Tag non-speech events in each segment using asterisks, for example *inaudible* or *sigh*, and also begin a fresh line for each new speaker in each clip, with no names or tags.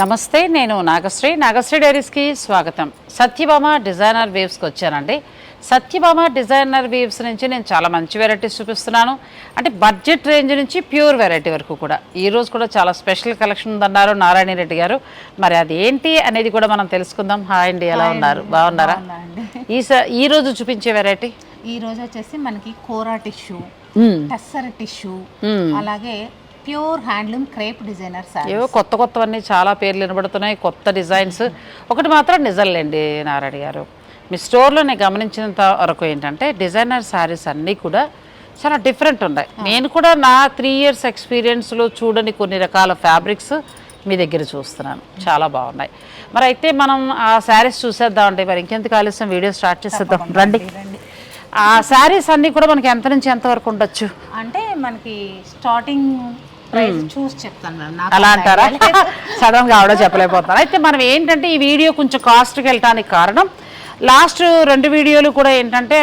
నమస్తే నేను నాగశ్రీ. నాగశ్రీ డైరీస్కి స్వాగతం. సత్యభామ డిజైనర్ వేవ్స్కి వచ్చానండి. సత్యభామ డిజైనర్ వేవ్స్ నుంచి నేను చాలా మంచి వెరైటీస్ చూపిస్తున్నాను. అంటే బడ్జెట్ రేంజ్ నుంచి ప్యూర్ వెరైటీ వరకు కూడా. ఈ రోజు కూడా చాలా స్పెషల్ కలెక్షన్ ఉందన్నారు నారాయణ రెడ్డి గారు. మరి అది ఏంటి అనేది కూడా మనం తెలుసుకుందాం. హాయ్ అండి ఎలా ఉన్నారు? బాగున్నారా? ఈ స- ఈ రోజు చూపించే వెరైటీ?
ఈ రోజు వచ్చేసి మనకి కోరా టిష్యూ టస్సర్ టిష్యూ అలాగే pure handloom crepe designer sir
ఏవో కొత్త కొత్తవన్నీ చాలా పేర్లు వినబడుతున్నాయి కొత్త డిజైన్స్. ఒకటి మాత్రం నిజంలేండి నారాయణ గారు. మీ స్టోర్లో నేను గమనించినంత వరకు ఏంటంటే డిజైనర్ శారీస్ అన్నీ కూడా చాలా డిఫరెంట్ ఉన్నాయి. నేను కూడా నా త్రీ ఇయర్స్ ఎక్స్పీరియన్స్లో చూడని కొన్ని రకాల ఫ్యాబ్రిక్స్ మీ దగ్గర చూస్తున్నాను. చాలా బాగున్నాయి. మరి అయితే మనం ఆ శారీస్ చూసేద్దామండి మరి ఇంకెందుకు ఆలస్యం? వీడియో స్టార్ట్ చేసేద్దాం. రండి. ఆ శారీస్ అన్నీ కూడా మనకి ఎంత నుంచి ఎంత వరకు ఉండొచ్చు?
అంటే మనకి స్టార్టింగ్ ప్రైస్ చూసి చెప్తాను మేడం. నాకు
అలా అంటారా? *laughs* సడన్గా ఆవిడ చెప్పలేకపోతున్నారు. అయితే మనం ఏంటంటే ఈ వీడియో కొంచెం కాస్ట్కి వెళ్ళటానికి కారణం లాస్ట్ రెండు వీడియోలు కూడా ఏంటంటే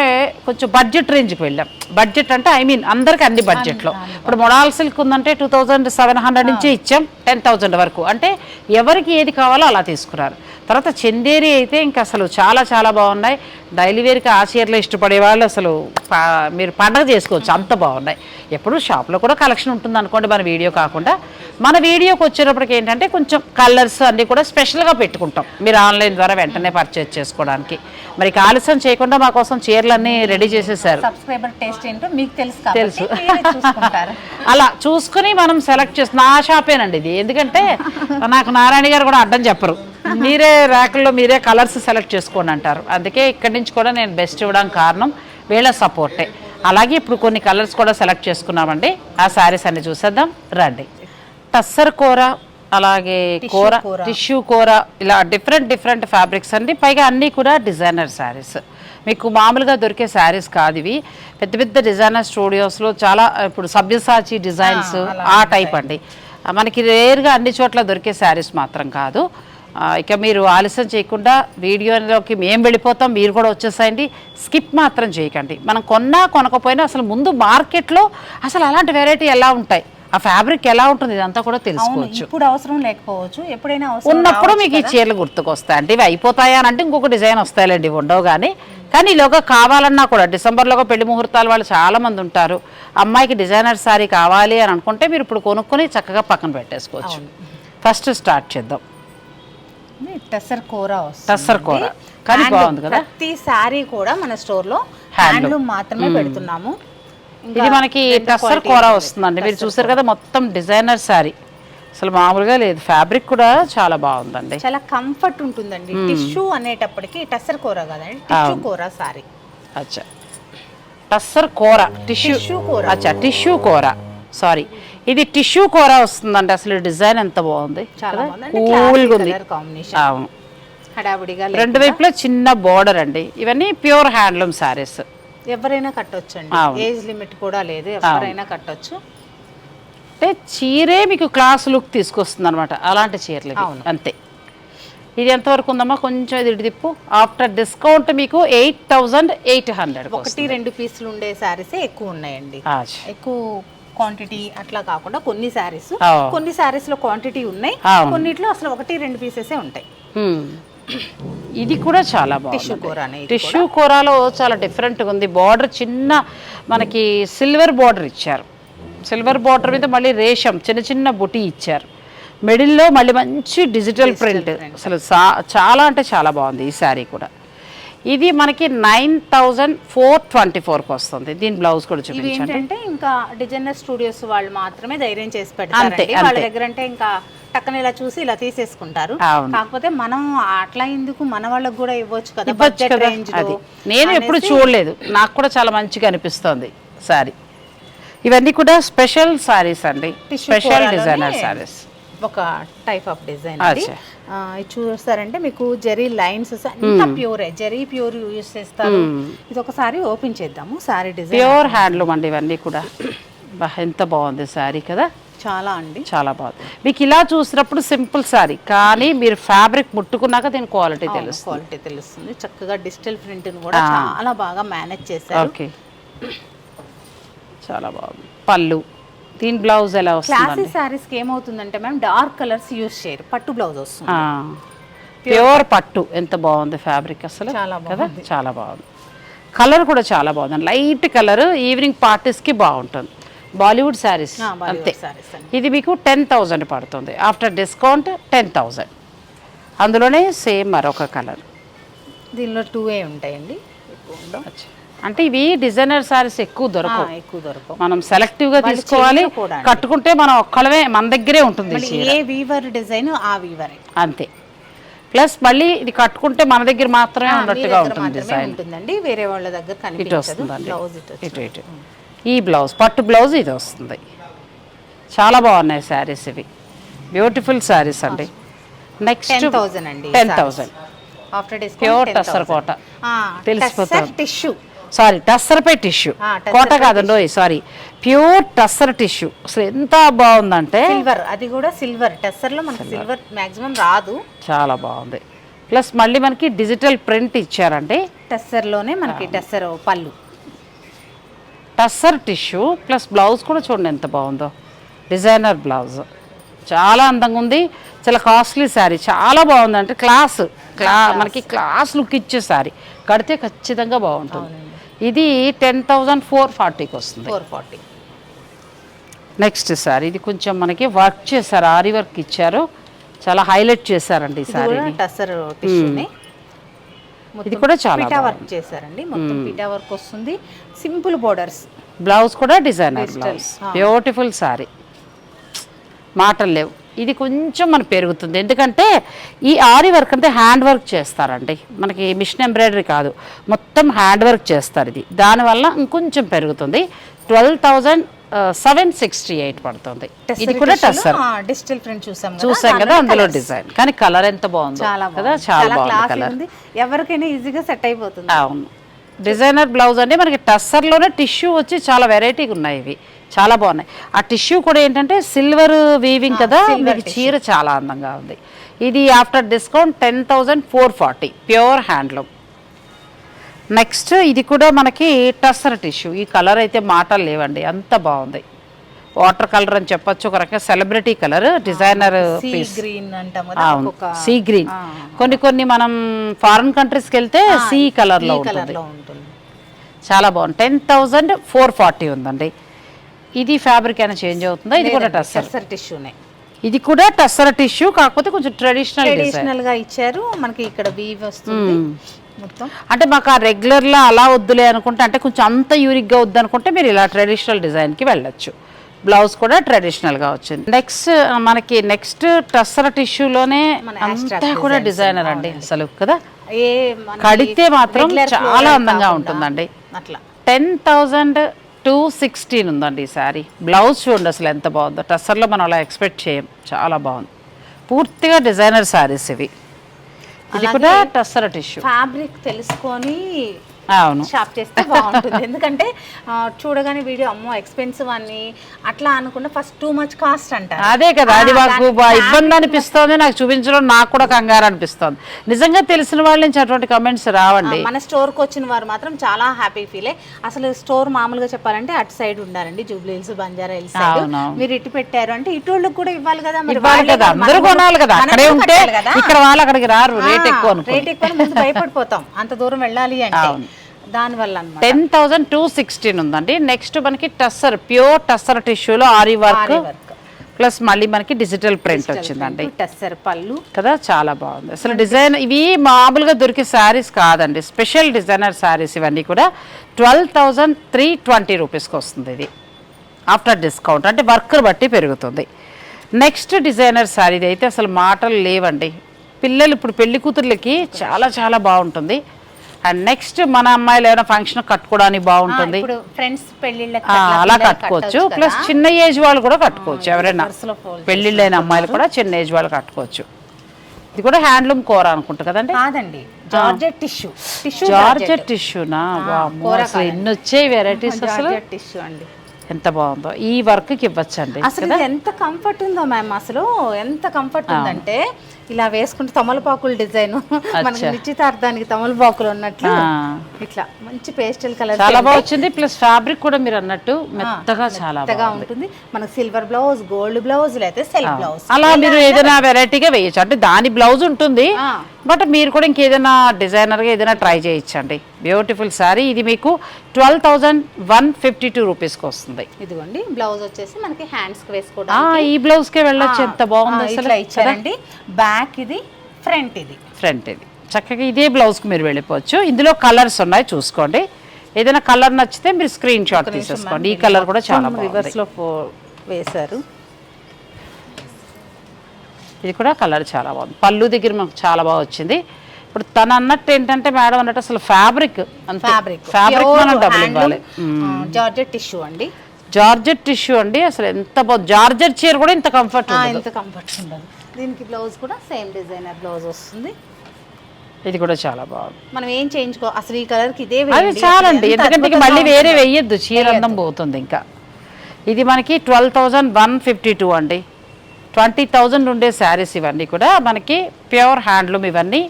కొంచెం బడ్జెట్ రేంజ్కి వెళ్ళాం. బడ్జెట్ అంటే ఐ మీన్ అందరికి అన్ని బడ్జెట్లో ఇప్పుడు మొడాల్ సిల్క్ ఉందంటే టూ థౌజండ్ సెవెన్ హండ్రెడ్ నుంచి ఇచ్చాం టెన్ థౌజండ్ వరకు. అంటే ఎవరికి ఏది కావాలో అలా తీసుకున్నారు. తర్వాత చందేరి అయితే ఇంకా అసలు చాలా చాలా బాగున్నాయి. డైలీ వేర్కి ఆ చీరలు ఇష్టపడే వాళ్ళు అసలు మీరు పండగ చేసుకోవచ్చు అంత బాగున్నాయి. ఎప్పుడు షాప్లో కూడా కలెక్షన్ ఉంటుంది అనుకోండి మన వీడియో కాకుండా. మన వీడియోకి వచ్చేటప్పటికి ఏంటంటే కొంచెం కలర్స్ అన్నీ కూడా స్పెషల్గా పెట్టుకుంటాం. మీరు ఆన్లైన్ ద్వారా వెంటనే పర్చేజ్ చేసుకోవడానికి. మరి ఆలస్యం చేయకుండా మా కోసం చీరలన్నీ రెడీ చేసేసారు.
సబ్స్క్రైబర్ టేస్ట్ ఏంటో మీకు తెలుసు చూసుకుంటారు. *laughs*
అలా చూసుకుని మనం సెలెక్ట్ చేసి నా షాపేనండి ఇది. ఎందుకంటే నాకు నారాయణ గారు కూడా అడ్డం చెప్పరు. మీరే ర్యాకుల్లో మీరే కలర్స్ సెలెక్ట్ చేసుకోండి అంటారు. అందుకే ఇక్కడి నుంచి కూడా నేను బెస్ట్ ఇవ్వడానికి కారణం వీళ్ళ సపోర్టే అలాగే ఇప్పుడు కొన్ని కలర్స్ కూడా సెలెక్ట్ చేసుకున్నామండి. ఆ శారీస్ అన్ని చూసేద్దాం. రండి. టస్సర్ కూర అలాగే కూర. టిష్యూ కూర ఇలా డిఫరెంట్ డిఫరెంట్ ఫ్యాబ్రిక్స్ అండి. పైగా అన్నీ కూడా డిజైనర్ శారీస్. మీకు మామూలుగా దొరికే శారీస్ కాదు ఇవి. పెద్ద పెద్ద డిజైనర్ స్టూడియోస్లో చాలా ఇప్పుడు సభ్యసాచి డిజైన్స్ ఆ టైప్ అండి. మనకి రేర్గా అన్ని చోట్ల దొరికే శారీస్ మాత్రం కాదు. ఇక మీరు ఆలస్యం చేయకుండా వీడియోలోకి మేము వెళ్ళిపోతాం మీరు కూడా వచ్చేసాయండి. స్కిప్ మాత్రం చేయకండి. మనం కొన్నా కొనకపోయినా అసలు ముందు మార్కెట్లో అసలు అలాంటి వెరైటీ ఎలా ఉంటాయి? ఆ ఫ్యాబ్రిక్ ఎలా ఉంటుంది? ఇదంతా కూడా తెలుసుకోవచ్చు.
ఇప్పుడు అవసరం లేకపోవచ్చు. ఎప్పుడైనా
ఉన్నప్పుడు మీకు ఈ చీరలు గుర్తుకొస్తాయి అంటే ఇవి అయిపోతాయా అని అంటే ఇంకొక డిజైన్ వస్తాయిలేండి ఉండవు కానీ. కానీ ఈలోగా కావాలన్నా కూడా డిసెంబర్లోగా పెళ్ళి ముహూర్తాలు వాళ్ళు చాలా మంది ఉంటారు. అమ్మాయికి డిజైనర్ శారీ కావాలి అని అనుకుంటే మీరు ఇప్పుడు కొనుక్కొని చక్కగా పక్కన పెట్టేసుకోవచ్చు. ఫస్ట్ స్టార్ట్ చేద్దాం.
టెసర్ కూర
టస్సర్ కూర. కానీ. బాగుంది కదా?
ప్రతి సారీ కూడా మన స్టోర్లో హ్యాండ్లూమ్ మాత్రమే పెడుతున్నాము.
ఇది మనకి టస్సర్ కూర వస్తుందండి. మీరు చూసారు కదా మొత్తం డిజైనర్ శారీ అసలు మామూలుగా లేదు. ఫ్యాబ్రిక్ కూడా చాలా బాగుందండి.
చాలా కంఫర్ట్ ఉంటుందండి. టిష్యూ అనేటప్పటికి టెసర్ కూర కదండి టిష్యూ కూర సారీ.
అచ్చా. టస్సర్ కూర. టిష్యూ
టిష్యూ కూర.
అచ్చా టిష్యూ కూర. సారీ ఇది టిష్యూ కూర వస్తుందండి అసలు డిజైన్ ఎంత బాగుంది.
చాలా
కూల్గా ఉంది. అవును.
హడావుడిగా
రెండు వైపులా చిన్న బోర్డర్ అండి. ఇవన్నీ ప్యూర్ హ్యాండ్లూమ్ శారీస్
ఎవరైనా కట్టొచ్చండి.
అవును.
ఏజ్ లిమిట్ కూడా లేదు. ఎవరైనా కట్టొచ్చు.
అంటే చీరే మీకు క్లాస్ లుక్ తీసుకొస్తుంది అనమాట అలాంటి చీరలు. అంతే. ఇది ఎంతవరకు ఉందమ్మా? కొంచెం ఇది తిప్పు. ఆఫ్టర్ డిస్కౌంట్ మీకు ఎయిట్ థౌజండ్ ఎయిట్ హండ్రెడ్
ఒకటి రెండు పీసులు ఉండే శారీసే ఎక్కువ ఉన్నాయండి. ఎక్కువ క్వాంటిటీ అట్లా కాకుండా కొన్ని శారీస్. కొన్ని శారీస్లో క్వాంటిటీ ఉన్నాయి. కొన్నిట్లో అసలు ఒకటి రెండు పీసెసే ఉంటాయి.
ఇది కూడా చాలా
టిష్యూ
బాగుంది.
కూర
టిష్యూ కూరలో చాలా డిఫరెంట్గా ఉంది. బార్డర్ చిన్న మనకి సిల్వర్ బార్డర్ ఇచ్చారు. సిల్వర్ బార్డర్ మీద మళ్ళీ రేషం చిన్న చిన్న బుటీ ఇచ్చారు. మిడిల్లో మళ్ళీ మంచి డిజిటల్ ప్రింట్ అసలు చాలా అంటే చాలా బాగుంది ఈ శారీ కూడా. ఇది మనకి నైన్ థౌజండ్ ఫోర్ ట్వంటీ ఫోర్కి వస్తుంది దీని బ్లౌజ్ కూడా చూపించండి.
ఇంకా డిజైనర్ స్టూడియోస్ వాళ్ళు మాత్రమే ధైర్యం చేసి పెడతారండి.
అంతే,
వాళ్ళ. దగ్గర అంటే ఇంకా టక్కన ఇలా చూసి ఇలా తీసేసుకుంటారు. కాకపోతే మనం అట్లా ఎందుకు? మన వాళ్ళకి కూడా ఇవ్వచ్చు కదా
నేను ఎప్పుడు చూడలేదు. నాకు కూడా చాలా మంచిగా అనిపిస్తుంది సారీ. ఇవన్నీ కూడా స్పెషల్ సారీస్ అండి. Special designer sarees.
ఒక టైప్ ఆఫ్ డిజైన్. ఇది చూస్తారంటే మీకు జెరీ లైన్స్ అంత ప్యూరే జెరీ ప్యూర్ యూజ్ చేస్తారు. ఇది ఒకసారి ఓపెన్ చేద్దాము సారీ డిజైన్
ప్యూర్ హ్యాండ్లూమ్ అండి ఇవన్నీ కూడా. ఎంత బాగుంది శారీ కదా.
చాలా అండి.
చాలా బాగుంది. మీకు ఇలా చూసినప్పుడు సింపుల్ శారీ కానీ మీరు ఫ్యాబ్రిక్ ముట్టుకున్నాక దీని క్వాలిటీ తెలుస్తుంది.
క్వాలిటీ తెలుస్తుంది. చక్కగా డిజిటల్ ప్రింట్ కూడా చాలా బాగా మేనేజ్ చేశారు.
ఓకే చాలా బాగుంది. పళ్ళు. దీని బ్లౌజ్ ఎలా వస్తుందండి?
క్లాసీ శారీస్కి ఏమవుతుందంటే మ్యామ్ డార్క్ కలర్స్ యూస్ చేయరు. పట్టు బ్లౌజ్ వస్తుంది.
ప్యూర్ పట్టు. ఎంత బాగుంది ఫ్యాబ్రిక్ అసలు
చాలా
కదా? చాలా బాగుంది. కలర్ కూడా చాలా బాగుంది లైట్ కలర్ ఈవినింగ్ పార్టీస్కి బాగుంటుంది. బాలీవుడ్ శారీస్
ఆ, Bollywood
అంతే.
sarees.
ఇది మీకు టెన్ థౌజండ్ పడుతుంది. After discount ten thousand. అందులోనే సేమ్ మరొక కలర్.
దీనిలో టూ ఏ ఉంటాయండి.
అంటే ఇవి డిజైనర్ శారీస్ ఎక్కువ దొరకవు.
ఎక్కువ దొరకవు.
మనం
సెలెక్టివ్గా
తీసుకోవాలి. కట్టుకుంటే మనం ఒక్కడమే మన దగ్గరే ఉంటుంది.
ఏ వీవర్ డిజైన్ ఆ వీవరే
అంతే. ప్లస్ మళ్ళీ ఇది కట్టుకుంటే మన దగ్గర మాత్రమే ఉన్నట్టుగా ఉంటుంది డిజైన్
ఉంటుందండి. వేరే వాళ్ళ దగ్గర కనిపించదు. బ్లౌజ్ ఇటు
ఇటు ఈ బ్లౌజ్ పట్టు బ్లౌజ్ ఇది వస్తుంది. చాలా బాగున్నాయి శారీస్ ఇవి. బ్యూటిఫుల్ శారీస్ అండి. నెక్స్ట్
టెన్ థౌసండ్ అండి
ten thousand
after
pure tussar Kota తెలిసిపోతుంది.
టిష్యూ
సారీ టస్సర్పై టిష్యూ. కోట కాదండి సారీ. Pure tussar tissue. అసలు ఎంత బాగుందంటే
సిల్వర్ అది కూడా సిల్వర్. టెస్సర్లో మనకి సిల్వర్. మాక్సిమం రాదు.
చాలా బాగుంది. ప్లస్ మళ్ళీ మనకి డిజిటల్ ప్రింట్ ఇచ్చారండి.
టెస్సర్లోనే మనకి టెస్సర్ పళ్ళు.
టస్సర్ టిష్యూ ప్లస్ బ్లౌజ్ కూడా చూడండి ఎంత బాగుందో. Designer blouse. చాలా అందంగా ఉంది. చాలా కాస్ట్లీ శారీ. చాలా బాగుంది అంటే క్లాస్. క్లా మనకి క్లాస్ లుక్ ఇచ్చే శారీ. కడితే ఖచ్చితంగా బాగుంటుంది. ఇది టెన్ థౌజండ్ ఫోర్ ఫార్టీకి వస్తుంది
ఫోర్ ఫార్టీ
నెక్స్ట్ శారీ ఇది కొంచెం మనకి వర్క్ చేశారు ఆరి వర్క్ ఇచ్చారు. చాలా హైలైట్ చేశారండి ఈ
ఇది కూడా
శారీని
టస్సర్ టిష్యూనే
ఇది కూడా చాలా
పిటా వర్క్ చేశారండి. మొత్తం పిటా వర్క్ వస్తుంది. సింపుల్ బోర్డర్స్
బ్లౌజ్ కూడా డిజైనర్ బ్లౌజ్ బ్యూటిఫుల్ శారీ మాటలు లేవు. ఇది కొంచెం మనకు పెరుగుతుంది. ఎందుకంటే ఈ ఆరి వర్క్ అంటే హ్యాండ్ వర్క్ చేస్తారండి. మనకి మిషన్ ఎంబ్రాయిడరీ కాదు. మొత్తం హ్యాండ్ వర్క్ చేస్తారు ఇది. దానివల్ల ఇంకొంచెం పెరుగుతుంది. Twelve thousand seven sixty eight పడుతుంది. ఇది కూడా టస్సర్.
డిజిటల్ ప్రింట్ చూసాం కదా,
చూసాం కదా అందులో. డిజైన్. కానీ కలర్ ఎంత బాగుందో కదా. చాలా బాగుంది కలర్.
ఉంది. ఎవరికైనా ఈజీగా సెట్ అయిపోతుంది.
అవును. డిజైనర్ బ్లౌజ్ అంటే మనకి టస్సర్లోనే టిష్యూ వచ్చి చాలా వెరైటీగా ఉన్నాయి ఇవి. చాలా బాగున్నాయి. ఆ టిష్యూ కూడా ఏంటంటే సిల్వర్ వీవింగ్ కదా మీకు చీర చాలా అందంగా ఉంది. ఇది after discount ten thousand four forty pure handloom. Next ఇది కూడా మనకి టస్సర్ టిష్యూ. ఈ కలర్ అయితే మాటలు లేవండి అంత బాగుంది. వాటర్ కలర్ అని చెప్పొచ్చు ఒక రకంగా celebrity colour designer
sea green
see కొన్ని కొన్ని మనం ఫారెన్ కంట్రీస్కి వెళ్తే సీ కలర్లో
కలర్
ఉంటుంది.
లో ఉంటుంది.
చాలా బాగుంది. టెన్ థౌజండ్ ఫోర్ ఫార్టీ ఉందండి. ఇది ఫ్యాబ్రిక్ అయినా చేంజ్ అవుతుందా? ఇది కూడా టస్సర్.
టెస్సర్ టిష్యూనే
ఇది కూడా టస్సర్ టిష్యూ కాకపోతే కొంచెం ట్రెడిషనల్
ట్రెడిషనల్గా ఇచ్చారు. మనకి ఇక్కడ వీవ్ వస్తుంది. మొత్తం.
అంటే మాకు ఆ రెగ్యులర్లో అలా వద్దులే అనుకుంటే అంటే కొంచెం అంత యూరిక్గా వద్దు అనుకుంటే మీరు ఇలా ట్రెడిషనల్ డిజైన్కి వెళ్ళొచ్చు. బ్లౌజ్ కూడా ట్రెడిషనల్గా వచ్చింది. నెక్స్ట్ మనకి నెక్స్ట్ టస్సర్ టిష్యూలోనే అంతా కూడా డిజైనర్ అండి అసలు కదా? కడితే మాత్రం చాలా అందంగా ఉంటుందండి.
అట్లా.
టెన్ థౌజండ్ టూ సిక్స్టీన్ ఉందండి ఈ శారీ. బ్లౌజ్ చూడండి అసలు ఎంత బాగుందో. టస్సర్లో మనం అలా ఎక్స్పెక్ట్ చేయం. చాలా బాగుంది. పూర్తిగా డిజైనర్ శారీస్ ఇవి. ఇది కూడా టస్సర్ టిష్యూ.
ఫ్యాబ్రిక్ తెలుసుకొని
అవును.
షాప్ చేస్తే బాగుంటుంది. ఎందుకంటే చూడగానే వీడియో అమ్మో ఎక్స్పెన్సివ్ అని అట్లా అనుకున్న ఫస్ట్ టూ మచ్ కాస్ట్ అంటారు.
అదే కదా అది మాకు ఇబ్బంది అనిపిస్తోంది నాకు చూపించడం నాకు కూడా కంగారు అనిపిస్తోంది. నిజంగా తెలిసిన వాళ్ళ నుంచి అటువంటి కమెంట్స్ రావండి.
మన స్టోర్కి వచ్చిన వారు మాత్రం చాలా హ్యాపీ ఫీల్ అసలు స్టోర్ మామూలుగా చెప్పాలంటే అటు సైడ్ ఉండాలండి జూబ్లీ హిల్స్ బంజారా హిల్స్. మీరు ఇటు పెట్టారు అంటే ఇటు వాళ్ళకి కూడా ఇవ్వాలి కదా మరి
ఇవ్వాలి కదా అందరూ కొనాలి కదా అక్కడే
కూడా
ఉంటే. ఇక్కడ వాళ్ళు అక్కడికి రారు రేట్ ఎక్కువ
రేట్ ఎక్కువ భయపడిపోతాం అంత దూరం వెళ్ళాలి అంటే. దాని వల్ల అన్నమాట
టెన్ థౌజండ్ టూ సిక్స్టీన్ ఉందండి. నెక్స్ట్ మనకి టస్సర్ ప్యూర్ టస్సర్ టిష్యూలో ఆరి వర్క్ ప్లస్ మళ్ళీ మనకి డిజిటల్ ప్రింట్ వచ్చిందండి.
టెస్సర్ పళ్ళు.
కదా చాలా బాగుంది. అసలు డిజైన్ ఇవి మామూలుగా దొరికే శారీస్ కాదండి. స్పెషల్ డిజైనర్ శారీస్ ఇవన్నీ కూడా ట్వెల్వ్ థౌజండ్ త్రీ ట్వంటీ రూపీస్కి వస్తుంది ఇది. After discount. అంటే వర్క్ బట్టి పెరుగుతుంది. నెక్స్ట్ డిజైనర్ శారీ ఇది అయితే అసలు మాటలు లేవండి. పిల్లలు ఇప్పుడు పెళ్ళి కూతుర్లకి చాలా చాలా బాగుంటుంది. అండ్ నెక్స్ట్ మన అమ్మాయిలు ఏమైనా ఫంక్షన్ కట్టుకోవడానికి బాగుంటుంది.
ఫ్రెండ్స్
అలా కట్టుకోవచ్చు. ప్లస్ చిన్న ఏజ్ వాళ్ళు కూడా కట్టుకోవచ్చు. ఎవరైనా పెళ్ళిళ్ళైన అమ్మాయిలు కూడా చిన్న ఏజ్ వాళ్ళు కట్టుకోవచ్చు. ఇది కూడా హ్యాండ్లూమ్ కూర అనుకుంటా కదండి?
కాదండి. Georgette tissue. టిష్యూ
జార్జెట్ టిష్యూనా? అసలు ఎన్ని వచ్చాయి వెరైటీస్ అసలు?
టిష్యూ అండి.
ఎంత బాగుందో. ఈ వర్క్కి ఇవ్వచ్చండి
అసలు ఎంత కంఫర్ట్ ఉందో మ్యామ్ అసలు ఎంత కంఫర్ట్ ఉందంటే ఇలా వేసుకుంటే తమలపాకుల డిజైన్. మనకి నిశ్చితార్థానికి తమలపాకులు ఉన్నట్లు. ఇట్లా మంచి పేస్టల్ కలర్
చాలా బాగా వచ్చింది. ప్లస్ ఫ్యాబ్రిక్ కూడా మీరు అన్నట్టు మెత్తగా చాలా
మెత్తగా ఉంటుంది. మనకు సిల్వర్ బ్లౌజ్ గోల్డ్ బ్లౌజ్ అయితే సెల్ఫ్ బ్లౌజ్.
అలా మీరు ఏదైనా వెరైటీగా వేయచ్చు. అంటే దాని బ్లౌజ్ ఉంటుంది. బట్ మీరు కూడా ఇంకేదైనా డిజైనర్గా ఏదైనా ట్రై చేయొచ్చండి. బ్యూటిఫుల్ శారీ ఇది మీకు twelve thousand one fifty two రూపీస్కి వస్తుంది.
ఇదిగోండి. బ్లౌజ్ వచ్చేసి మనకి హ్యాండ్స్ వేసుకోవడానికి.
ఈ బ్లౌజ్కే వెళ్ళొచ్చు. ఎంత బాగుంది అసలు.
ఇచ్చారండి. బ్యాక్ ఇది ఫ్రంట్ ఇది.
ఫ్రంట్ ఇది. చక్కగా ఇదే బ్లౌజ్కి మీరు వెళ్ళిపోవచ్చు. ఇందులో కలర్స్ ఉన్నాయి చూసుకోండి. ఏదైనా కలర్ నచ్చితే మీరు స్క్రీన్ షాట్ తీసేసుకోండి. ఈ కలర్ కూడా చాలా బాగుంది.
రివర్స్లో ఫో- వేశారు.
ఇది కూడా కలర్ చాలా బాగుంది. పళ్ళు దగ్గర మాకు చాలా బాగా వచ్చింది. ఇప్పుడు తను అన్నట్టు ఏంటంటే మేడం అన్నట్టు అసలు ఫ్యాబ్రిక్
ఫ్యాబ్రిక్.
ఫ్యాబ్రిక్ మనం డబ్బులు ఇవ్వాలి.
జార్జెట్ టిష్యూ అండి.
జార్జెట్ టిష్యూ అండి. అసలు ఎంత బాగుంది జార్జెట్ చీర కూడా ఇంత కంఫర్ట్
ఇంత కంఫర్ట్ ఉండదు. దీనికి బ్లౌజ్ కూడా సేమ్ డిజైనర్ బ్లౌజ్ వస్తుంది.
ఇది కూడా చాలా బాగుంది.
మనం ఏం చేయించుకో అసలు ఈ కలర్కి ఇదే
అది
వేయండి.
చాలండి. ఎందుకంటే మళ్ళీ వేరే. వేయద్దు చీర అందం పోతుంది ఇంకా. ఇది మనకి twelve thousand one fifty two అండి. ట్వంటీ థౌజండ్ ఉండే శారీస్ ఇవన్నీ కూడా మనకి ప్యూర్ హ్యాండ్లూమ్ ఇవన్నీ.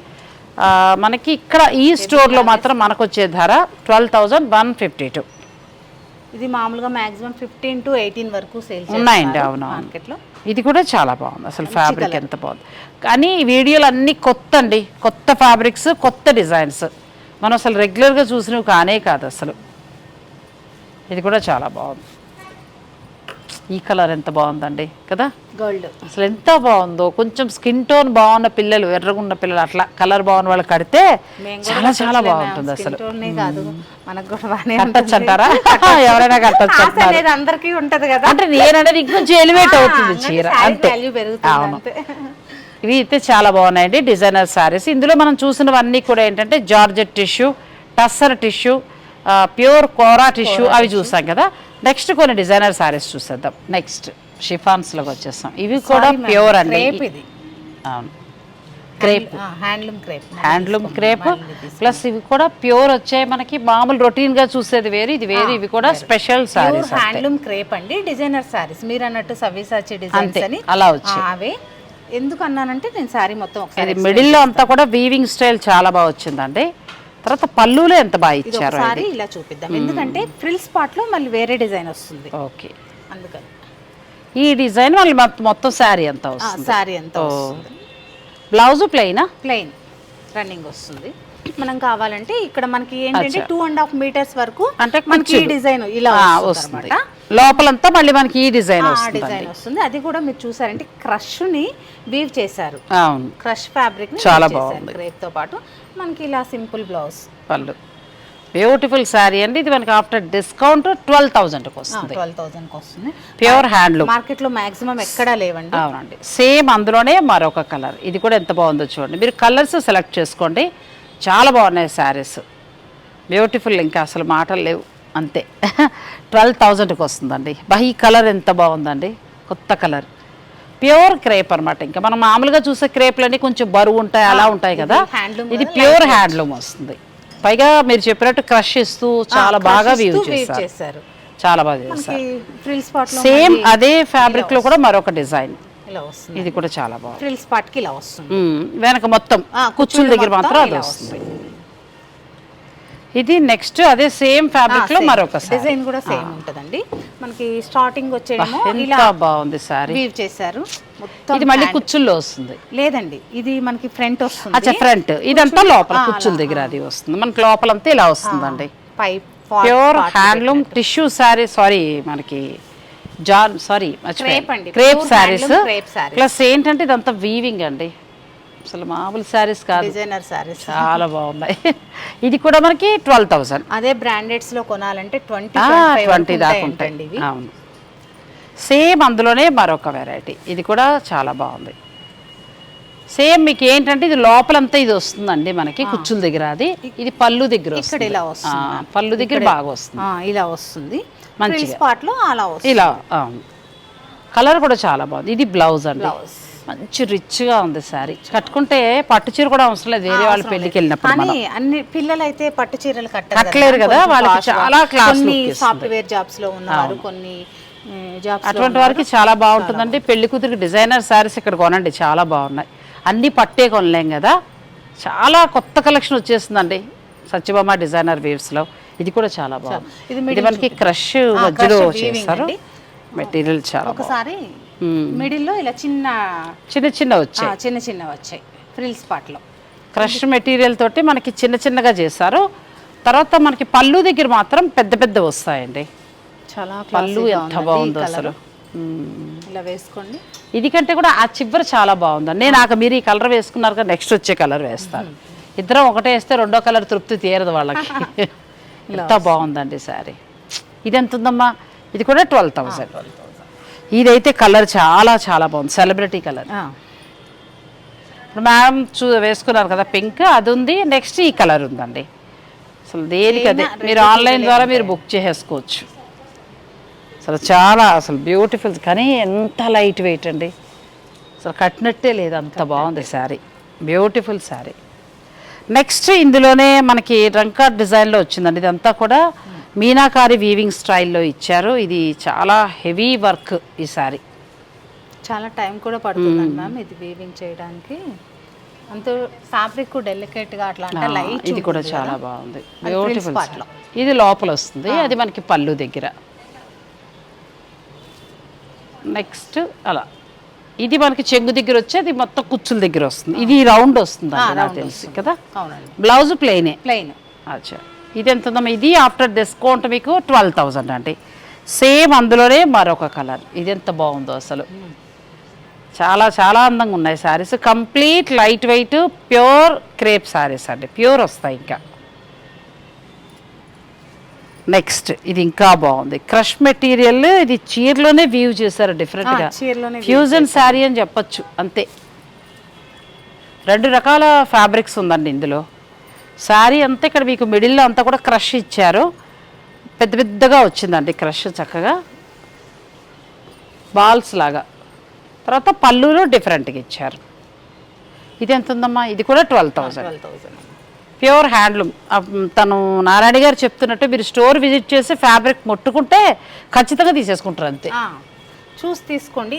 మనకి ఇక్కడ ఈ స్టోర్లో మాత్రం మనకు వచ్చే ధర twelve thousand one fifty two.
ఇది మామూలుగా మాక్సిమం ఫిఫ్టీన్ టు ఎయిటీన్ వరకు సేల్
ఉన్నాయండి, అవును, అవును. ఇది కూడా చాలా బాగుంది. అసలు ఫ్యాబ్రిక్ ఎంత బాగుంది. కానీ ఈ వీడియోలు అన్నీ కొత్త అండి కొత్త ఫ్యాబ్రిక్స్ కొత్త డిజైన్స్ మనం అసలు రెగ్యులర్గా చూసినవి కానే కాదు అసలు. ఇది కూడా చాలా బాగుంది. ఈ కలర్ ఎంత బాగుందండి కదా?
గోల్డ్.
అసలు ఎంత బాగుందో కొంచెం స్కిన్ టోన్ బాగున్న పిల్లలు ఎర్రగున్న పిల్లలు అట్లా కలర్ బాగున్న వాళ్ళు కడితే చాలా చాలా బాగుంటుంది అసలు. కట్టచ్చు అంటారా? *laughs* ఎవరైనా కట్టచ్చు
అందరికీ ఉంటది కదా.
అంటే నేననేది ఇంకొంచెం ఎలివేట్ అవుతుంది చీర అంతే. అవును. ఇవి అయితే చాలా బాగున్నాయండి డిజైనర్ శారీస్ ఇందులో మనం చూసినవన్నీ కూడా ఏంటంటే georgette tissue tussar tissue pure kora tissue అవి చూసాం కదా. నెక్స్ట్ కొన్ని డిజైనర్ శారీస్ చూసేద్దాం. నెక్స్ట్ షిఫాన్స్లోకి వచ్చేస్తాం. ఇవి కూడా ప్యూర్ అండి. అవును. Crepe
handloom crepe
handloom crepe plus ఇవి కూడా ప్యూర్ వచ్చాయి మనకి. మామూలు రొటీన్గా చూసేది వేరు ఇది వేరు ఇవి కూడా స్పెషల్ శారీస్
హ్యాండ్లూమ్ క్రేప్ అండి. డిజైనర్ సారీస్ మీరు అన్నట్టు సవ్యసాచి డిజైన్స్ అని.
అలా వచ్చాయి.
అవే. ఎందుకు అన్నానంటే నేను సారీ మొత్తం ఒకసారి
మిడిల్లో అంతా కూడా వీవింగ్ స్టైల్ చాలా బాగా వచ్చిందండి. తర్వాత పళ్ళులో ఎంత బాగా ఇచ్చారు
ఒకసారి ఇలా చూపిద్దాం. ఎందుకంటే ఫ్రిల్ స్పాట్లో మళ్ళీ వేరే డిజైన్ వస్తుంది.
ఓకే.
అందుకని.
ఈ డిజైన్ మళ్ళీ మొత్తం- శారీ అంతా వస్తుంది.
సారీ అంతా వస్తుంది.
బ్లౌజ్ ప్లెయినా
ప్లెయిన్ రన్నింగ్ వస్తుంది. మనం కావాలంటే ఇక్కడ మనకి ఏంటంటే టూ అండ్ హాఫ్ మీటర్స్ వరకు
అంటే
మనకి ఈ. డిజైన్ ఇలా
వస్తుంది లోపలంతా మళ్ళీ మనకి ఈ డిజైన్
డిజైన్ వస్తుంది. అది కూడా మీరు చూసారంటే క్రష్ని వీవ్ చేశారు.
అవును.
క్రష్ ఫ్యాబ్రిక్
చాలా బాగుంది.
క్రేప్తో పాటు. మనకి ఇలా సింపుల్ బ్లౌజ్
పళ్ళు. బ్యూటిఫుల్ శారీ అండి. ఇది మనకి ఆఫ్టర్ డిస్కౌంట్ ట్వెల్వ్ థౌజండ్కి వస్తుంది.
ట్వెల్వ్ థౌసండ్ వస్తుంది.
ప్యూర్ హ్యాండ్లూమ్
మార్కెట్లో మాక్సిమం ఎక్కడా లేవండి.
అవునండి. సేమ్ అందులోనే మరొక కలర్ ఇది కూడా ఎంత బాగుందో చూడండి. మీరు కలర్స్ సెలెక్ట్ చేసుకోండి. చాలా బాగున్నాయి శారీస్. బ్యూటిఫుల్ ఇంకా అసలు మాటలు లేవు. అంతే. *laughs* ట్వెల్వ్ థౌజండ్కి వస్తుందండి. బా ఈ కలర్ ఎంత బాగుందండి. కొత్త కలర్. ప్యూర్ క్రేప్ అన్నమాట ఇంకా. మనం మామూలుగా చూసే క్రేప్లన్నీ కొంచెం బరువు ఉంటాయి అలా ఉంటాయి కదా. ఇది ప్యూర్ హ్యాండ్లూమ్ వస్తుంది. పైగా మీరు చెప్పినట్టు క్రష్ ఇస్తూ చాలా బాగా వ్యూ
చేశారు.
చాలా బాగా
లో
సేమ్ అదే ఫ్యాబ్రిక్లో కూడా మరొక డిజైన్
ఇలా వస్తుంది.
ఇది కూడా చాలా బాగుంది.
ఫ్రిల్ స్పాట్కి ఇలా వస్తుంది.
వెనక మొత్తం కుచ్చుల దగ్గర మాత్రం అది వస్తుంది. ఇది నెక్స్ట్ అదే సేమ్ ఫ్యాబ్రిక్లో మరొక
డిజైన్ కూడా సేమ్ ఉంటదండి. మనకి స్టార్టింగ్ వచ్చేమో ఇలా
ఎంత బాగుంది సారీ
వీవ్ చేశారు.
ఇది మళ్ళీ కుచ్చుల్లో వస్తుంది.
లేదండి ఇది మనకి ఫ్రంట్ వస్తుంది.
అచ్చా ఫ్రంట్ ఇదంతా లోపల కుచ్చుల దగ్గర అది వస్తుంది. మనకి లోపలంతా ఇలా వస్తుందండి.
Pipe
pure handloom tissue saree saree మనకి జాన్ సారీ. క్రేప్ శారీస్. ప్లస్ ఏంటంటే ఇదంతా వీవింగ్ అండి. అసలు మామూలు శారీస్ కాదు.
డిజైనర్
చాలా బాగున్నాయి. *laughs* ఇది కూడా మనకి ట్వెల్వ్ థౌసండ్
అదే బ్రాండెడ్స్లో కొనాలంటే ట్వంటీ
ట్వంటీ దాకా ఉంటాయి.
ఇవి.
అవును. సేమ్ అందులోనే మరొక వెరైటీ ఇది కూడా చాలా బాగుంది. సేమ్ మీకు ఏంటంటే ఇది లోపలంతా ఇది వస్తుందండి మనకి కుచ్చుల దగ్గర అది. ఇది పళ్ళు దగ్గర
ఇక్కడ ఇలా వస్తుంది.
పళ్ళు దగ్గర బాగా వస్తుంది.
ఇలా వస్తుంది. అలా వస్తుంది.
ఇలా కలర్ కూడా చాలా బాగుంది. ఇది బ్లౌజ్ అండి. మంచి రిచ్గా ఉంది శారీ. కట్టుకుంటే పట్టు చీర కూడా అవసరం లేదు. వేరే వాళ్ళ పెళ్ళికి వెళ్ళినప్పుడు
అన్ని పిల్లలు అయితే పట్టు చీరలు
కట్టలేరు కదా, వాళ్ళకి. చాలా ఇస్తుంది.
సాఫ్ట్వేర్ జాబ్స్లో ఉన్నారు కొన్ని
అటువంటి వారికి చాలా బాగుంటుందండి. పెళ్ళి కూతురికి డిజైనర్ శారీస్ ఇక్కడ కొనండి. చాలా బాగున్నాయి. అన్ని పట్టే కొనలేం కదా. చాలా కొత్త కలెక్షన్ వచ్చేస్తుందండి సత్యభామ డిజైనర్ వేవ్స్లో. ఇది కూడా చాలా బాగుంది.
ఇది
మనకి క్రష్ మధ్యలో చేస్తారు. మెటీరియల్ చాలా
ఒకసారి
మ్మ్.
మిడిల్లో ఇలా చిన్న
చిన్న చిన్న వచ్చాయి.
చిన్న చిన్న వచ్చాయి. ఫ్రిల్స్ పార్ట్లో
క్రష్ మెటీరియల్ తోటి మనకి చిన్న చిన్నగా చేశారు. తర్వాత మనకి పళ్ళు దగ్గర మాత్రం పెద్ద పెద్ద వస్తాయండి.
చాలా
పళ్ళు ఎంత బాగుందో. అసలు.
ఇలా వేసుకోండి.
ఇది కంటే కూడా ఆ చివరి చాలా బాగుందండి నేను నాకు మీరు ఈ కలర్ వేసుకున్నారు కదా నెక్స్ట్ వచ్చే కలర్ వేస్తాను ఇద్దరం ఒకటే వేస్తే రెండో కలర్ తృప్తి తీరదు వాళ్ళకి. *laughs* ఎంత బాగుందండి సారీ ఇది ఎంత ఉందమ్మా ఇది కూడా ట్వెల్వ్ థౌజండ్ ఇదైతే కలర్ చాలా చాలా బాగుంది. Celebrity colour. మ్యామ్ చూ వేసుకున్నారు కదా పింక్ అది ఉంది. నెక్స్ట్ ఈ కలర్ ఉందండి. అసలు దేనికి అదే? మీరు ఆన్లైన్ ద్వారా మీరు బుక్ చేసేసుకోవచ్చు. అసలు చాలా అసలు బ్యూటిఫుల్ కానీ ఎంత లైట్ వెయిట్ అండి? అసలు కట్టినట్టే లేదు అంత బాగుంది శారీ. బ్యూటిఫుల్ శారీ. నెక్స్ట్ ఇందులోనే మనకి రంకా డిజైన్లో వచ్చిందండి. ఇదంతా కూడా మీనాకారి వీవింగ్ స్టైల్లో ఇచ్చారు. ఇది చాలా హెవీ వర్క్ ఈ శారీ.
చాలా టైం కూడా పడుతుందండి మ్యామ్ ఇది వీవింగ్ చేయడానికి. అంత ఫ్యాబ్రిక్ డెలికేట్గా అట్లా అంటే లైట్
ఇది కూడా చాలా బాగుంది. బ్యూటిఫుల్. ఇది లోపల వస్తుంది. అది మనకి పళ్ళు దగ్గర. నెక్స్ట్ అలా. ఇది మనకి చెంగు దగ్గర వచ్చి అది మొత్తం కుచ్చుల దగ్గర వస్తుంది. ఇది రౌండ్ వస్తుంది నాకు తెలిసి కదా? బ్లౌజ్ ప్లెయినే.
ప్లెయిన్.
అచ్చా. ఇది ఎంత ఉందమ్మా? ఇది ఆఫ్టర్ డిస్కౌంట్ మీకు ట్వెల్వ్ థౌజండ్ అండి. సేమ్ అందులోనే మరొక కలర్. ఇది ఎంత బాగుందో అసలు. చాలా చాలా అందంగా ఉన్నాయి sarees complete light weight pure crepe sarees అండి. ప్యూర్ వస్తాయి ఇంకా. నెక్స్ట్ ఇది ఇంకా బాగుంది. క్రష్ మెటీరియల్ ఇది చీరలోనే వ్యూ చేశారు డిఫరెంట్గా
చీరలోనే
ఫ్యూజన్ శారీ అని చెప్పొచ్చు అంతే. రెండు రకాల ఫ్యాబ్రిక్స్ ఉందండి ఇందులో. శారీ అంతా ఇక్కడ మీకు మిడిల్లో అంతా కూడా క్రష్ ఇచ్చారు. పెద్ద పెద్దగా వచ్చిందండి క్రష్ చక్కగా. బాల్స్ లాగా. తర్వాత పళ్ళులో డిఫరెంట్గా ఇచ్చారు. ఇది ఎంత ఉందమ్మా? ఇది కూడా ట్వెల్వ్ థౌజండ్ ప్యూర్ హ్యాండ్లూమ్. తను నారాయణ గారు చెప్తున్నట్టు మీరు స్టోర్ విజిట్ చేసి ఫ్యాబ్రిక్ ముట్టుకుంటే ఖచ్చితంగా తీసేసుకుంటారు అంతే.
చూసి తీసుకోండి.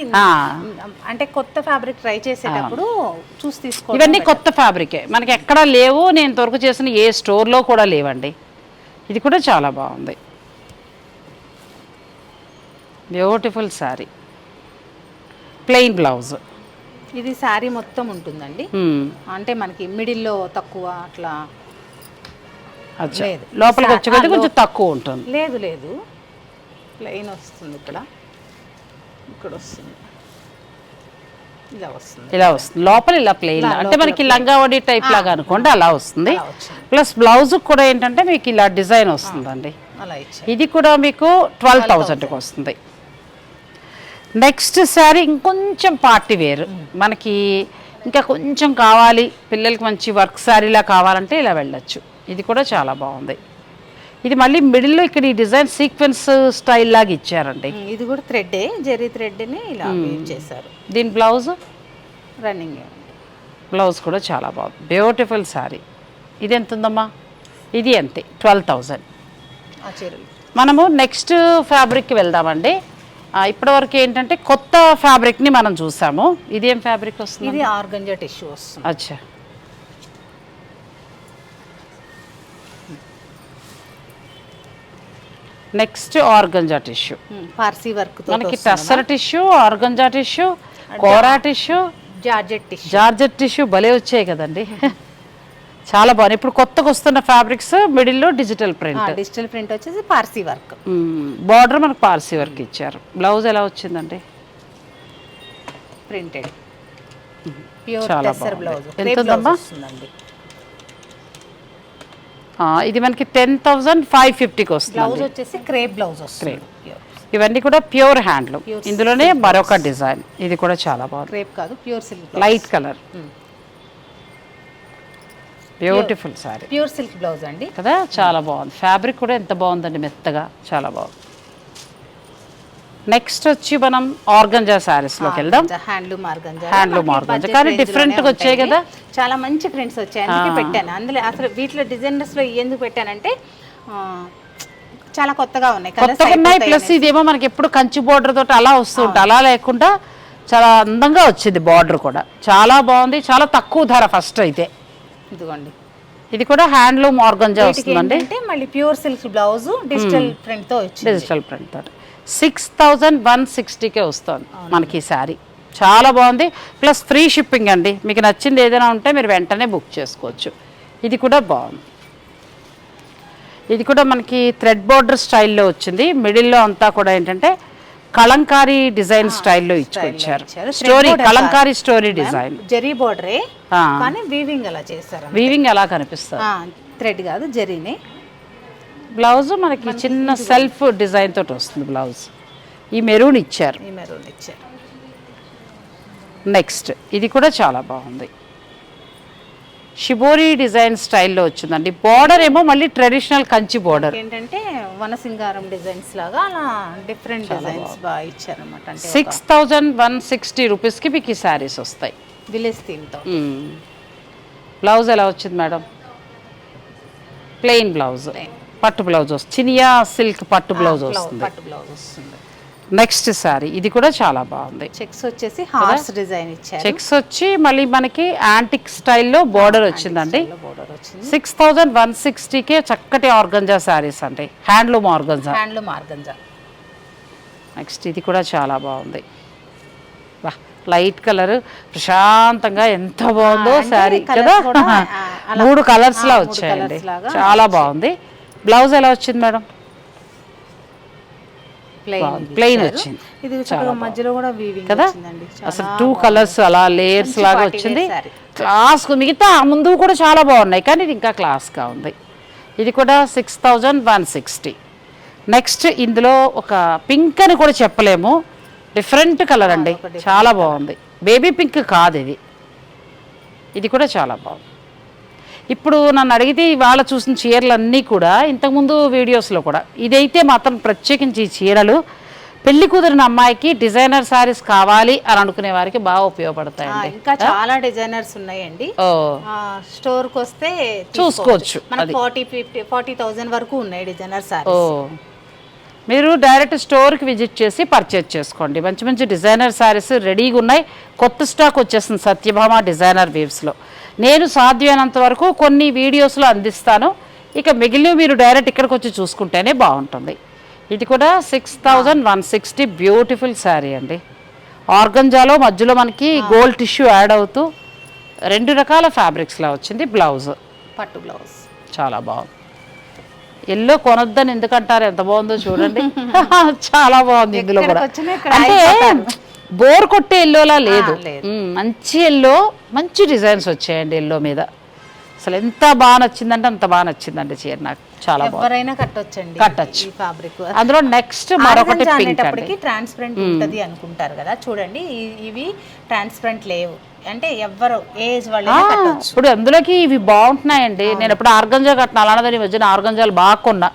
అంటే కొత్త ఫ్యాబ్రిక్ ట్రై చేసేటప్పుడు చూసి తీసుకోండి
ఇవన్నీ కొత్త ఫ్యాబ్రికే. మనకి ఎక్కడా లేవు. నేను ఇంతవరకు చేసిన ఏ స్టోర్లో కూడా లేవండి. ఇది కూడా చాలా బాగుంది. Beautiful saree plain blouse.
ఇది శారీ మొత్తం ఉంటుందండి. అంటే మనకి మిడిల్లో తక్కువ అట్లా లేదు.
లోపలికి
ఆ,
కొంచెం తక్కువ ఉంటుంది.
లేదు లేదు. ప్లెయిన్ వస్తుంది ఇక్కడ. ఇక్కడ వస్తుంది. ఇలా వస్తుంది.
ఇలా వస్తుంది. లోపల ఇలా ప్లెయిన్ అంటే మనకి లంగా వడి టైప్ లాగా అనుకోండి అలా వస్తుంది. ప్లస్ బ్లౌజ్ కూడా ఏంటంటే మీకు ఇలా డిజైన్ వస్తుందండి. ఇది కూడా మీకు ట్వెల్వ్ థౌజండ్కి వస్తుంది. నెక్స్ట్ శారీ ఇంకొంచెం పార్టీ వేర్. మనకి ఇంకా కొంచెం కావాలి పిల్లలకి మంచి వర్క్ శారీలా కావాలంటే ఇలా వెళ్ళొచ్చు. ఇది కూడా చాలా బాగుంది. ఇది మళ్ళీ మిడిల్లో ఇక్కడ ఈ డిజైన్ సీక్వెన్స్ స్టైల్ లాగా ఇచ్చారండి.
ఇది కూడా థ్రెడ్ జెరీ థ్రెడ్ని ఇలా చేశారు.
దీని బ్లౌజ్?
రన్నింగ్.
బ్లౌజ్ కూడా చాలా బాగుంది. బ్యూటిఫుల్ శారీ ఇది ఎంత ఉందమ్మా ఇది అంతే ట్వెల్వ్ థౌజండ్. మనము నెక్స్ట్ ఫ్యాబ్రిక్కి వెళ్దామండి. ఇప్పటివరకు ఏంటంటే కొత్త ఫ్యాబ్రిక్ని మనం చూసాము. ఇదేం ఫ్యాబ్రిక్ వస్తుంది?
ఇది ఆర్గంజా టిష్యూ వస్తుంది.
అచ్చా. Next organza tissue.
Parsi work
మనకి tussar tissue organza tissue kora tissue
georgette tissue.
Georgette tissue భలే వచ్చాయి కదండి. *laughs* చాలా బాగుంది. ఇప్పుడు కొత్తగా వస్తున్న ఫ్యాబ్రిక్స్ మిడిల్లో డిజిటల్ ప్రింట్
డిజిటల్ ప్రింట్ వచ్చేసి పార్సీ వర్క్
బార్డర్ మనకు పార్సీ వర్క్ ఇచ్చారు. బ్లౌజ్ ఎలా వచ్చిందండి?
Printed pure tussar. బ్లౌజ్
ఇది మనకి టెన్ థౌజండ్ ఫైవ్ ఫిఫ్టీకి వస్తుంది
బ్లౌజ్ వచ్చేసి క్రేప్ బ్లౌజ్ వస్తుంది.
ఇవన్నీ కూడా ప్యూర్ హ్యాండ్లూమ్ ఇందులోనే మరొక డిజైన్ ఇది కూడా చాలా బాగుంది.
క్రేప్ కాదు pure silk
light colour beautiful saree
pure silk blouse అండి.
కదా? చాలా బాగుంది. ఫ్యాబ్రిక్ కూడా ఎంత బాగుందండి మెత్తగా. చాలా బాగుంది. నెక్స్ట్ వచ్చి మనం ఆర్గంజా శారీస్లోకి వెళ్దాం.
Handloom organza.
Organza.
budget
కానీ
లోనే
గా వచ్చాయి. కదా?
చాలా మంచి ప్రింట్స్ వచ్చాయి. అందుకే పెట్టాను. అందులో అసలు వీటిలో డిజైనర్స్లో ఎందుకు పెట్టానంటే చాలా కొత్తగా ఉన్నాయి.
కొత్తగా ఉన్నాయి. ప్లస్ ఇదేమో మనకి ఎప్పుడు కంచి బార్డర్ తోటి అలా వస్తుంటాయి అలా లేకుండా చాలా అందంగా వచ్చింది బార్డర్ కూడా. చాలా బాగుంది. చాలా తక్కువ ధర ఫస్ట్ అయితే.
ఇదిగోండి.
ఇది కూడా హ్యాండ్లూమ్ ఆర్గంజా వస్తుందండి.
ఏంటంటే మళ్ళీ ప్యూర్ సిల్క్ బ్లౌజ్ డిజిటల్ ప్రింట్తో వచ్చింది.
డిజిటల్ ప్రింట్ తోటి సిక్స్ థౌజండ్ వన్ సిక్స్టీకే వస్తుంది మనకి ఈ శారీ. చాలా బాగుంది. ప్లస్ ఫ్రీ షిప్పింగ్ అండి. మీకు నచ్చింది ఏదైనా ఉంటే మీరు వెంటనే బుక్ చేసుకోవచ్చు. ఇది కూడా బాగుంది. ఇది కూడా మనకి థ్రెడ్ బార్డర్ స్టైల్లో వచ్చింది. మిడిల్లో అంతా కూడా ఏంటంటే కలంకారీ డిజైన్ స్టైల్లో ఇచ్చుకొచ్చారు. Story Kalamkari story design.
Zari బోర్డరే. కానీ వీవింగ్ అలా చేస్తారు
వీవింగ్ ఎలా కనిపిస్తుంది?
థ్రెడ్ కాదు జరీనే.
బ్లౌజ్ మనకి చిన్న సెల్ఫ్ డిజైన్ తోటి వస్తుంది బ్లౌజ్. ఈ మెరూన్ ఇచ్చారు.
ఈ మెరూన్ ఇచ్చారు.
నెక్స్ట్ ఇది కూడా చాలా బాగుంది. షిబోరి డిజైన్ స్టైల్లో వచ్చిందండి. బార్డర్ ఏమో మళ్ళీ ట్రెడిషనల్ కంచి బార్డర్
ఏంటంటే వనసింగారం డిజైన్స్ లాగా అలా డిఫరెంట్ డిజైన్స్ బాగా ఇచ్చారన్నమాట. అంటే
సిక్స్ థౌజండ్ వన్ సిక్స్టీ రూపీస్కి మీకు ఈ శారీస్ వస్తాయి.
విలేజ్ థీమ్తో
బ్లౌజ్ ఎలా వచ్చింది మేడం? ప్లెయిన్ బ్లౌజ్ పట్టు బ్లౌజ్ వస్తుంది. చినియా సిల్క్ పట్టు బ్లౌజ్ వస్తుంది.
పట్టు బ్లౌజ్ వస్తుంది.
నెక్స్ట్ శారీ ఇది కూడా చాలా బాగుంది.
చెక్స్ వచ్చేసి హార్స్ డిజైన్ ఇచ్చారు.
చెక్స్ వచ్చి మళ్ళీ మనకి యాంటిక్ స్టైల్లో బార్డర్ వచ్చిందండి. సిక్స్ థౌజండ్ వన్ సిక్స్టీకే చక్కటి ఆర్గంజా శారీస్ అండి. Handloom organza.
Handloom organza.
Next ఇది కూడా చాలా బాగుంది. వా లైట్ కలర్ ప్రశాంతంగా ఎంత బాగుందో శారీ కదా. మూడు కలర్స్ లా వచ్చాయండి. చాలా బాగుంది. బ్లౌజ్ ఎలా వచ్చింది మేడం?
ప్లెయిన్
వచ్చింది.
ఇది చక్కగా మధ్యలో కూడా వీవింగ్
కదా? అసలు టూ కలర్స్ అలా లేయర్స్ లాగా వచ్చింది. క్లాస్ మిగతా ముందు కూడా చాలా బాగున్నాయి కానీ ఇది ఇంకా క్లాస్గా ఉంది. ఇది కూడా six thousand one sixty next ఇందులో ఒక పింక్ అని కూడా చెప్పలేము. డిఫరెంట్ కలర్ అండి. చాలా బాగుంది. బేబీ పింక్ కాదు ఇది. ఇది కూడా చాలా బాగుంది. ఇప్పుడు నన్ను అడిగితే ఇవాళ చూసిన చీరలు అన్నీ కూడా ఇంతకుముందు వీడియోస్లో కూడా ఇదైతే మాత్రం ప్రత్యేకించి ఈ చీరలు. పెళ్ళి కుదిరిన అమ్మాయికి డిజైనర్ శారీస్ కావాలి అని అనుకునే వారికి బాగా ఉపయోగపడతాయండి.
ఇంకా చాలా డిజైనర్స్ ఉన్నాయండి. స్టోర్కి వస్తే
చూసుకోవచ్చు,
ఫార్టీ ఫిఫ్టీ ఫార్టీ థౌసండ్ వరకు ఉన్నాయి డిజైనర్ సారీస్.
మీరు డైరెక్ట్ స్టోర్కి విజిట్ చేసి పర్చేజ్ చేసుకోండి. మంచి మంచి డిజైనర్ శారీస్ రెడీగా ఉన్నాయి. కొత్త స్టాక్ వచ్చేసింది సత్యభామ డిజైనర్ వేవ్స్లో. నేను సాధ్యమైనంత వరకు కొన్ని వీడియోస్లో అందిస్తాను. ఇక మిగిలినవి మీరు డైరెక్ట్ ఇక్కడికి వచ్చి చూసుకుంటేనే బాగుంటుంది. ఇది కూడా six thousand one sixty beautiful saree అండి. ఆర్గంజాలో మధ్యలో మనకి గోల్డ్ టిష్యూ యాడ్ అవుతూ రెండు రకాల ఫ్యాబ్రిక్స్లా వచ్చింది బ్లౌజ్
పట్టు బ్లౌజ్
చాలా బాగుంది. ఎల్లో కొనొద్దని ఎందుకంటారు? ఎంత బాగుందో చూడండి. *laughs* చాలా బాగుంది ఇందులో కూడా. అంటే బోర్ కొట్టే ఎల్లోలా లేదు. మంచి ఎల్లో మంచి డిజైన్స్ వచ్చాయండి ఎల్లో మీద. అసలు ఎంత బాగా నచ్చిందంటే అంత బాగా నచ్చిందండి చీర నాకు. చాలా
ఎవరైనా కట్టొచ్చండి
కట్టొచ్చు.
ఫ్యాబ్రిక్
అందులో నెక్స్ట్ మరొకటి పింక్
ట్రాన్స్పరెంట్ ఉంటది అనుకుంటారు కదా. చూడండి ఇవి ట్రాన్స్పరెంట్ లేవు. అంటే ఎవరు ఏజ్ కట్టొచ్చు.
ఇప్పుడు అందులోకి ఇవి బాగుంటున్నాయండి. నేను ఎప్పుడు ఆర్గంజా కట్టిన అలానదని ఈ మధ్యన ఆర్గంజాలు బాగా కొన్నా.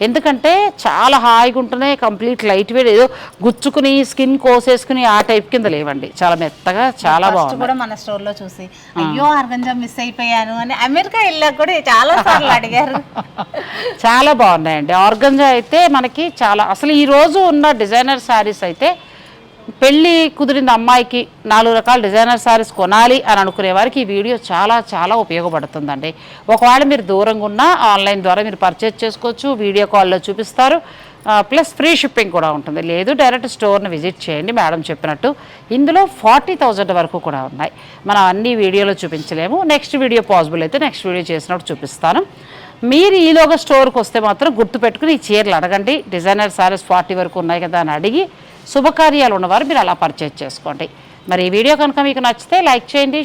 ఎందుకంటే చాలా హాయిగా ఉంటున్నాయి కంప్లీట్ లైట్ వెయిట్ ఏదో గుచ్చుకుని స్కిన్ కోసేసుకుని ఆ టైప్ కింద లేవండి. చాలా మెత్తగా చాలా బాగుంది
కూడా మన స్టోర్లో చూసి అయ్యో ఆర్గంజా మిస్ అయిపోయాను అని అమెరికా వెళ్ళాక కూడా చాలా సార్లు అడిగారు. *laughs*
చాలా బాగున్నాయండి. ఆర్గంజా అయితే మనకి చాలా అసలు ఈ రోజు ఉన్న డిజైనర్ శారీస్ అయితే పెళ్ళి కుదిరిన అమ్మాయికి నాలుగు రకాల డిజైనర్ శారీస్ కొనాలి అని అనుకునే వారికి ఈ వీడియో చాలా చాలా ఉపయోగపడుతుందండి. ఒకవేళ మీరు దూరంగా ఉన్నా ఆన్లైన్ ద్వారా మీరు పర్చేజ్ చేసుకోవచ్చు వీడియో కాల్లో చూపిస్తారు. ప్లస్ ఫ్రీ షిప్పింగ్ కూడా ఉంటుంది. లేదు డైరెక్ట్ స్టోర్ని విజిట్ చేయండి. మేడం చెప్పినట్టు ఇందులో ఫార్టీ థౌజండ్ వరకు కూడా ఉన్నాయి. మనం అన్ని వీడియోలో చూపించలేము. నెక్స్ట్ వీడియో పాసిబుల్ అయితే నెక్స్ట్ వీడియో చేసినప్పుడు చూపిస్తాను. మీరు ఈలోగా స్టోర్కి వస్తే మాత్రం గుర్తుపెట్టుకుని ఈ చీరలు అడగండి. డిజైనర్ సారీస్ ఫార్టీ వరకు ఉన్నాయి కదా అని అడిగి శుభకార్యాలు ఉన్నవారు మీరు అలా పర్చేజ్ చేసుకోండి. మరి ఈ వీడియో కనుక మీకు నచ్చితే లైక్ చేయండి